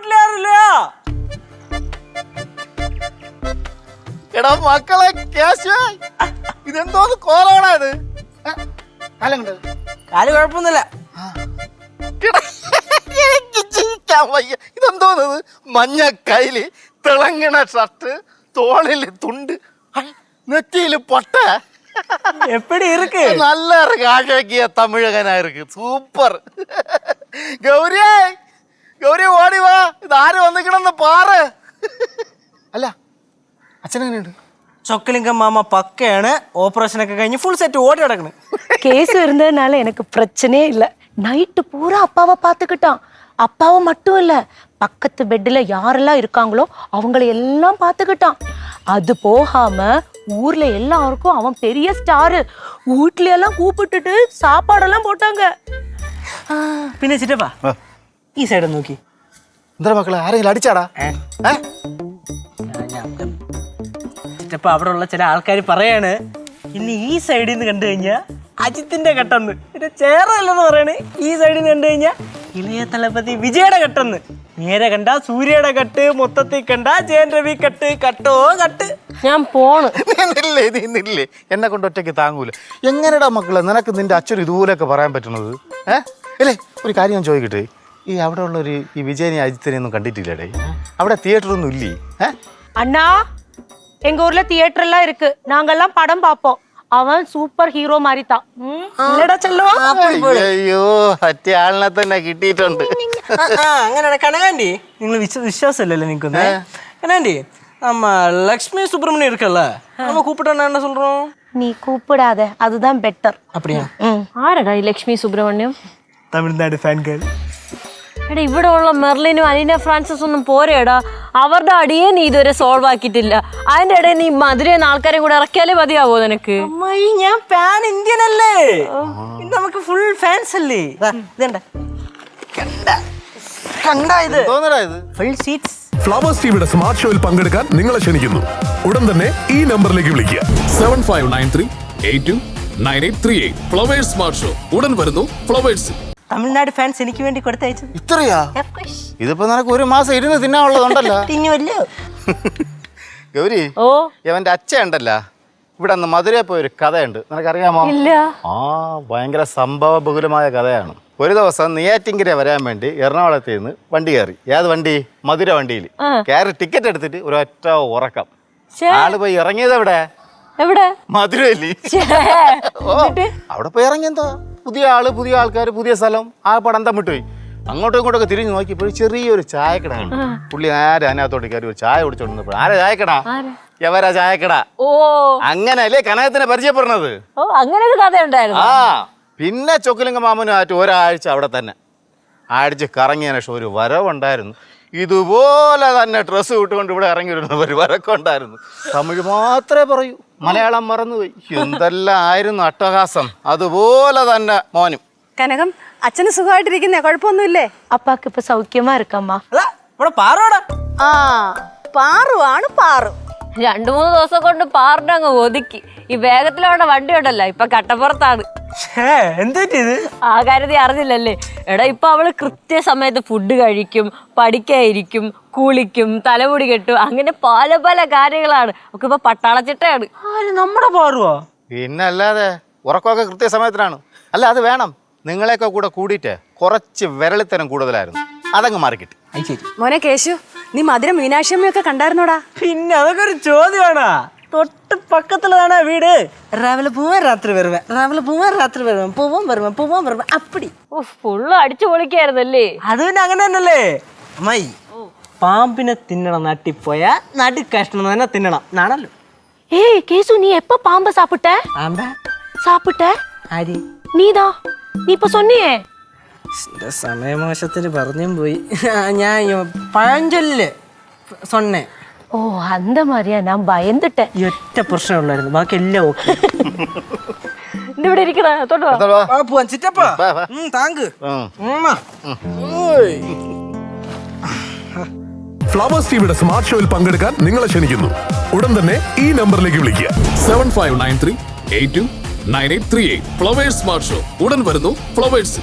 വീട്ടിലാരില്ല? എടാ മക്കളെ ക്യാഷ് ഇതെന്തോ കോലോണാ ഇത്? കാലം കണ്ടത് കാൽ കുഴപ്പമൊന്നുമില്ല. എനിക്ക് ചിരിക്കാൻ വയ്യ. ഇതെന്തോന്നത് മഞ്ഞ കയ്യിൽ തിളങ്ങണ ഷർട്ട് തോളിൽ തുണ്ട് നെറ്റിയിൽ പൊട്ട. എപ്പടി ഇருக்கு നല്ല അഴകിയ തമിഴകനായിരിക്കും സൂപ്പർ. ഗൗരിയായി ഗൗരി ഓടി വാ ഇതാര് വന്നിക്കണെന്ന് പാറ് അല്ല അച്ഛനെങ്ങനെയുണ്ട് ചൊക്കലിംഗം മാമ പക്കയാണ് ഓപ്പറേഷൻ ഒക്കെ കഴിഞ്ഞ് ഫുൾ സെറ്റ് ഓടി കിടക്കണ് கேஸ் இருந்ததுனால எனக்கு பிரச்சனையே இல்லை நைட்டு பூரா அப்பாவை பார்த்துக்கிட்டான் அப்பாவை மட்டும் இல்ல பக்கத்து பெட்டில் யாரெல்லாம் இருக்காங்களோ அவங்கள எல்லாம் பார்த்துக்கிட்டான் அது போகாம ஊர்ல எல்லாருக்கும் அவன் பெரிய ஸ்டாரு வீட்ல எல்லாம் கூப்பிட்டுட்டு சாப்பாடெல்லாம் போட்டாங்க ആ, പിന്നെ ചിറ്റപ്പാ ആ. ഈ സൈഡ് നോക്കി. എന്താ മക്കളെ? ആരെങ്കിലും അടിച്ചാടാ? ചിറ്റപ്പ അവിടെ ഉള്ള ചില ആൾക്കാർ പറയാണ് ഇന്ന് ഈ സൈഡിൽ നിന്ന് കണ്ടു കഴിഞ്ഞാൽ അജിത്തിന്റെ കെട്ടെന്ന് പിന്നെ ചേറല്ലെന്ന് പറയണേ. ഈ സൈഡിൽ നിന്ന് കണ്ടു കഴിഞ്ഞാൽ ഇളയ തളപതി വിജയുടെ കെട്ടെന്ന് നേരെ കണ്ട സൂര്യയുടെ കെട്ട് മൊത്തത്തിൽ കണ്ട ജയൻ രവി കെട്ട് കട്ടോ കട്ട്. ഞാൻ പോണ്. നിന്നില്ലേ എന്നെ കൊണ്ട് ഒറ്റയ്ക്ക് താങ്ങൂല. എങ്ങനെടാ മക്കളെ? നിനക്ക് നിന്റെ അച്ഛൻ ഇതുപോലെയൊക്കെ പറയാൻ പറ്റുന്നത്? ഏ? അല്ലേ ഒരു കാര്യം ഞാൻ ചോദിക്കട്ടെ? ഈ അവിടെ ഉള്ള ഒരു ഈ വിജയനെ അജിത്തിനെ ഒന്നും കണ്ടിട്ടില്ലേടേ അവിടെ തിയേറ്റർ ഒന്നും ഇല്ലേ ഏ அண்ணா எங்க ஊர்ல தியேட்டர் எல்லாம் இருக்கு நாங்கெல்லாம் படம் பார்ப்போம் அவன் சூப்பர் ஹீரோ மாதிரி தான் ம், இல்லடா செல்லுவா അയ്യോ മറ്റേ ആളിനെ തന്നെ കിട്ടിയിട്ടുണ്ട് ആ, ആ, അങ്ങനെയാണ് കനകാൻഡി നിങ്ങൾ വിശ്വ വിശ്വാസമില്ലല്ലോ നിങ്ങൾക്കൊന്ന് കനകാൻഡി நம்ம லக்ஷ்மி சுப்பிரமணியம் இருக்கல்ல நம்ம கூப்பிட்டோன்னா என்ன சொல்றோம் நீ கூப்பிடாத அதுதான் பெட்டர் அப்படியா ആരടാ ഈ ലക്ഷ്മി സുബ്രഹ്മണ്യം തമിഴ്നാട് ഫാൻ ഗേൾ എടാ ഇവിടെ ഉള്ള മെർലിനും അലീന ഫ്രാൻസിസ് ഒന്നും പോരേടാ. അവരുടെ അടിയെ നീ ഇതുവരെ സോൾവ് ആക്കിയിട്ടില്ല. അതിന്റെ ഇടയിൽ നീ മധുരയിൽ ആൾക്കാരെ കൂടെ ഇറക്കിയാലേ മതിയാവോ നിനക്ക്? അമ്മായി ഞാൻ പാൻ ഇന്ത്യൻ അല്ലേ? നമുക്ക് ഫുൾ ഫാൻസ് അല്ലേ? ഇതണ്ട. കണ്ട. ഇത്. ഫുൾ സീറ്റ്സ് ഫ്ലവേഴ്സ് ടിവിയുടെ സ്മാർട്ട് ഷോയിൽ പങ്കെടുക്കാൻ നിങ്ങളെ ക്ഷണിക്കുന്നു. ഉടൻ തന്നെ ഈ നമ്പറിലേക്ക് വിളിക്കുക. Seven five nine three eight two nine eight three eight flowers smart show ഉടൻ വരുന്നു ഫ്ലവേഴ്സ് തമിഴ്നാട് ഫാൻസ് എനിക്ക് വേണ്ടി കൊടുത്തയച്ചത്. ഇത്രയാ? ഇതിപ്പോ നിനക്ക് ഒരു മാസം ഇരുന്ന് തിന്നാനുള്ളതുണ്ടല്ലോ തിന്നുമല്ലോ ഗൗരി ഓ. ഇവന്റെ അച്ഛ ഉണ്ടല്ല. ഇവിടെ അന്ന് പോയ ഒരു കഥയുണ്ട്. നിനക്കറിയാമോ? ഇല്ല. ആ ഭയങ്കര സംഭവ ബഹുലമായ കഥയാണ്. ഒരു ദിവസം നെയ്യാറ്റിങ്കര വരാൻ വേണ്ടി എറണാകുളത്ത് നിന്ന് വണ്ടി കയറി. ഏത് വണ്ടി? മധുര വണ്ടിയിൽ. കയറി ടിക്കറ്റ് എടുത്തിട്ട് ഒരു ഒറ്റ ഉറക്കം ആൾ പോയി ഇറങ്ങിയത് എവിടെ? എവിടെ? മധുരയിൽ. അവിടെ പോയി ഇറങ്ങിയെന്താ പുതിയ ആൾ പുതിയ ആൾക്കാർ പുതിയ സ്ഥലം ആ പടം തമ്മിട്ടുപോയി അങ്ങോട്ടും ഇങ്ങോട്ടൊക്കെ തിരിഞ്ഞു നോക്കിയപ്പോൾ ഒരു ചെറിയൊരു ചായക്കട പുള്ളി ആരെ അതിനകത്തോട്ട് കയറി ഒരു ചായ കുടിച്ചോണ്ടിരുന്നപ്പോൾ ആരെ ചായക്കട? എവരാ ചായക്കട. ഓ. അങ്ങനെ അല്ലേ കനകത്തിനെ പരിചയപ്പെടുന്നത്? ഓ അങ്ങനെ ഒരു കഥ ഉണ്ടായിരുന്നു ആ പിന്നെ ചൊക്കലിംഗ മാമനുമായിട്ട് ഒരാഴ്ച അവിടെ തന്നെ. ആഴ്ച കറങ്ങിയതിനു ശേഷം ഒരു വരവുണ്ടായിരുന്നു. ഇതുപോലെ തന്നെ ഡ്രസ്സ് വിട്ടുകൊണ്ട് ഇവിടെ ഇറങ്ങി വരുന്ന പരിപാടിയൊക്കെ ഉണ്ടായിരുന്നു. തമിഴ് മാത്രമേ പറയൂ. മലയാളം മറന്നുപോയി. എന്തെല്ലാം ആയിരുന്നു അട്ടഹാസം. അതുപോലെ തന്നെ മോനും. കനകം അച്ഛന് സുഖമായിട്ടിരിക്കുന്നേ? കുഴപ്പമൊന്നുമില്ലേ? അപ്പാക്ക് ഇപ്പൊ സൗഖ്യമാ ഇരിക്കമ്മ. ഇവിടെ പാറോടാ ആ പാറുവാണ് പാറു. രണ്ടു മൂന്ന് ദിവസം കൊണ്ട് പാറിന്റെ അങ്ങ് ഒതുക്കി. ഈ വേഗത്തിലവിടെ വണ്ടി ഉണ്ടല്ലോ ഇപ്പൊ കട്ടപ്പുറത്താണ്. ആ കാര്യത്തിൽ അറിഞ്ഞില്ലല്ലേ? എടാ ഇപ്പൊ അവൾ കൃത്യസമയത്ത് ഫുഡ് കഴിക്കും പഠിക്കായിരിക്കും കുളിക്കും തലമുടി കെട്ടും അങ്ങനെ പല പല കാര്യങ്ങളാണ്. ഒക്കെ ഇപ്പൊ പട്ടാളച്ചിട്ടയാണ് നമ്മുടെ പാറുവാ? പിന്നെ അല്ലാതെ ഉറക്കമൊക്കെ കൃത്യസമയത്തിനാണ്. അല്ല അത് വേണം. നിങ്ങളെയൊക്കെ കൂടെ കൂടിയിട്ട് കുറച്ച് വിരളിത്തരം കൂടുതലായിരുന്നു. അതങ്ങ് മാറിക്കിട്ടു. മോനെ കേശു നീ മധുര മീനാക്ഷമ്മയൊക്കെ കണ്ടായിരുന്നോടാ പിന്നെ അതൊക്കെ ഒരു ചോദ്യമാണ് തൊട്ട് പക്കത്തുള്ളതാണ് വീട് രാവിലെ പോവാൻ രാത്രി വരുവേൻ രാവിലെ പോവാൻ രാത്രി വരുവേൻ പോവാൻ വരുവേൻ പോവാൻ വരുവേൻ അപ്പടി ഫുള്ള് അടിച്ചു പൊളിക്കായിരുന്നല്ലേ അത് പിന്നെ അങ്ങനെ തന്നെയല്ലേ അമ്മായി പാമ്പിനെ തിന്നണം നട്ടിപ്പോയ നടി കഷ്ണം തന്നെ തിന്നണം നാണല്ലോ ஏய் கேசு நீ எப்ப பாம்பை சாப்பிட்ட ആമ്പാ சாப்பிட்ட ആര് நீதான் நீ இப்ப சொன்னியே എന്റെ സമയമോശത്തിന് പറഞ്ഞും പോയി. ഞാൻ പഴഞ്ചൊല്ല് സൊണ്ണേ ഓ അന്ത മാറിയാ ഞാൻ ഭയന്നിട്ടെ. ഈ ഒറ്റ പ്രശ്നം ഉള്ളായിരുന്നു ബാക്കി എല്ലാം ഓക്കെ ഇത് തൊട്ടോ പോവാൻ ചിറ്റപ്പാ. താങ്ക്. ഓയ്. ഫ്ലവേഴ്സ് ടിവിയുടെ സ്മാർട്ട് ഷോയിൽ പങ്കെടുക്കാൻ നിങ്ങളെ ക്ഷണിക്കുന്നു. ഉടൻ തന്നെ ഈ നമ്പറിലേക്ക് വിളിക്കുക. Seven five nine three eight two nine eight three eight. Flowers smart show. ഉടൻ വരുന്നു ഫ്ലവേഴ്സ്